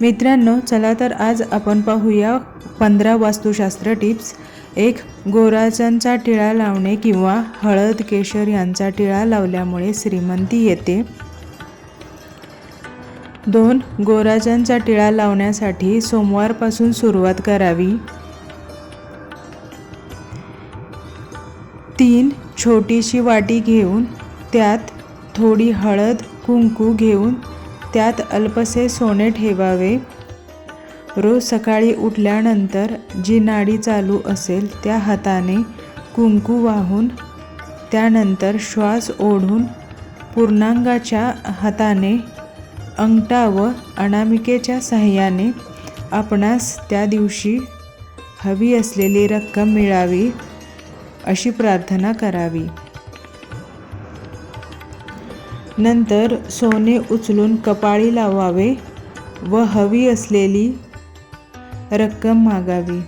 मित्रांनो चला तर आज आपण पाहूया पंधरा वास्तुशास्त्र टिप्स. एक गोराचांचा टिळा लावणे किंवा हळद केशर यांचा टिळा लावल्यामुळे श्रीमंती येते. दोन गोराचांचा टिळा लावण्यासाठी सोमवारपासून सुरुवात करावी. तीन छोटीशी वाटी घेऊन त्यात थोडी हळद कुंकू घेऊन त्यात अल्पसे सोने ठेवावे. रोज सकाळी उठल्यानंतर जी नाडी चालू असेल त्या हाताने कुंकू वाहून त्यानंतर श्वास ओढून पूर्णांगाच्या हाताने अंगठा व अनामिकेच्या सहाय्याने आपणास त्या दिवशी हवी असलेली रक्कम मिळावी अशी प्रार्थना करावी. नंतर सोने उचलून कपाळी लावावे व हवी असलेली रक्कम मागावी.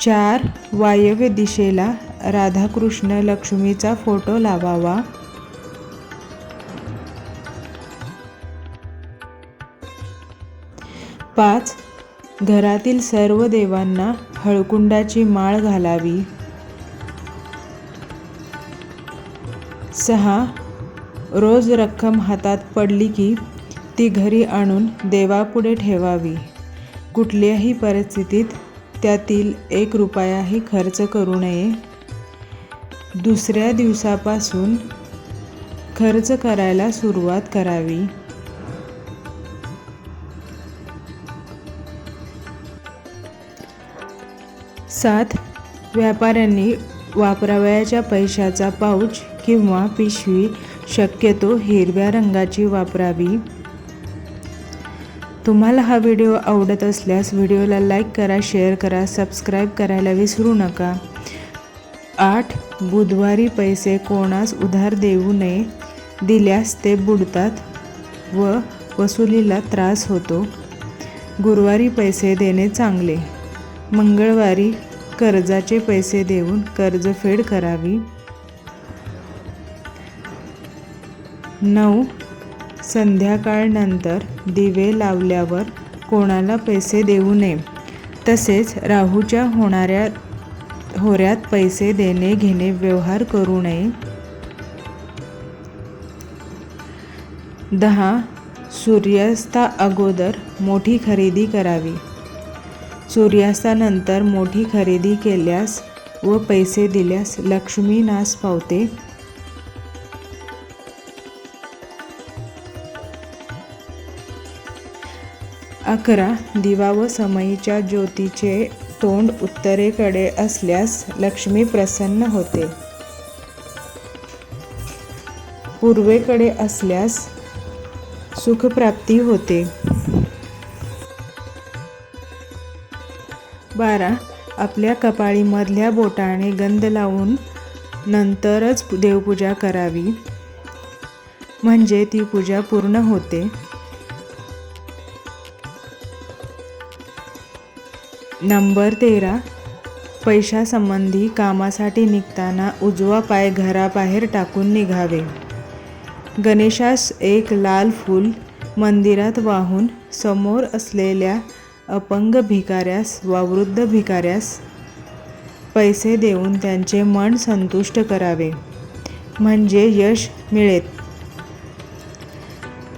चार वायव्य दिशेला राधाकृष्ण लक्ष्मीचा फोटो लावावा. पाच घरातील सर्व देवांना हळकुंडाची माळ घालावी. सहा. रोज रक्कम हातात पडली की ती घरी आणून देवापुढे ठेवावी. कुठल्याही परिस्थितीत त्यातील एक रुपयाही खर्च करू नये. दुसऱ्या दिवसापासून खर्च करायला सुरुवात करावी. सात व्यापाऱ्यांनी वापरावयाच्या पैशाचा पाऊच किंवा पिशवी शक्यतो हिरव्या रंगाची वापरावी. तुम्हाला हा व्हिडिओ आवडत असल्यास व्हिडिओला लाईक करा शेअर करा सबस्क्राईब करायला विसरू नका. आठ बुधवारी पैसे कोणास उधार देऊ नये दिल्यास ते बुडतात व वसुलीला त्रास होतो. गुरुवारी पैसे देणे चांगले. मंगळवारी कर्जाचे पैसे देऊन कर्जफेड करावी. नऊ. संध्याकाळनंतर दिवे लावल्यावर कोणाला पैसे देऊ नये. तसेच राहूच्या होणाऱ्या होऱ्यात पैसे देणे घेणे व्यवहार करू नये. दहा. सूर्यास्ता अगोदर मोठी खरेदी करावी. सूर्यास्तानंतर मोठी खरेदी केल्यास व पैसे दिल्यास लक्ष्मी नाश पावते. अकरा. दिवा व समयीच्या ज्योतीचे तोंड उत्तरेकडे असल्यास लक्ष्मी प्रसन्न होते. पूर्वेकडे असल्यास सुखप्राप्ती होते. बारा. आपल्या कपाळीमधल्या बोटाने गंध लावून नंतरच देवपूजा करावी. म्हणजे ती पूजा पूर्ण होते. नंबर तेरा. पैशासंबंधी कामासाठी निघताना उजवा पाय घराबाहेर टाकून निघावे. गणेशास एक लाल फूल मंदिरात वाहून समोर असलेल्या अपंग भिकाऱ्यास वा वृद्ध भिकाऱ्यास पैसे देऊन त्यांचे मन संतुष्ट करावे. म्हणजे यश मिळेल.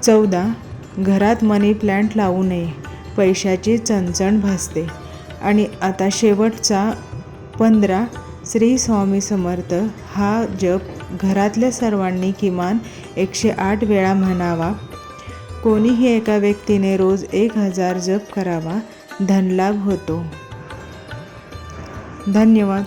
चौदा. घरात मनी प्लॅन्ट लावू नये. पैशाची चणचण भासते. आणि आता शेवटचा पंधरा. श्री स्वामी समर्थ हा जप घरातल्या सर्वांनी किमान एकशे आठ वेळा म्हणावा. कोणीही एका व्यक्तीने रोज एक हजार जप करावा धनलाभ होतो. धन्यवाद.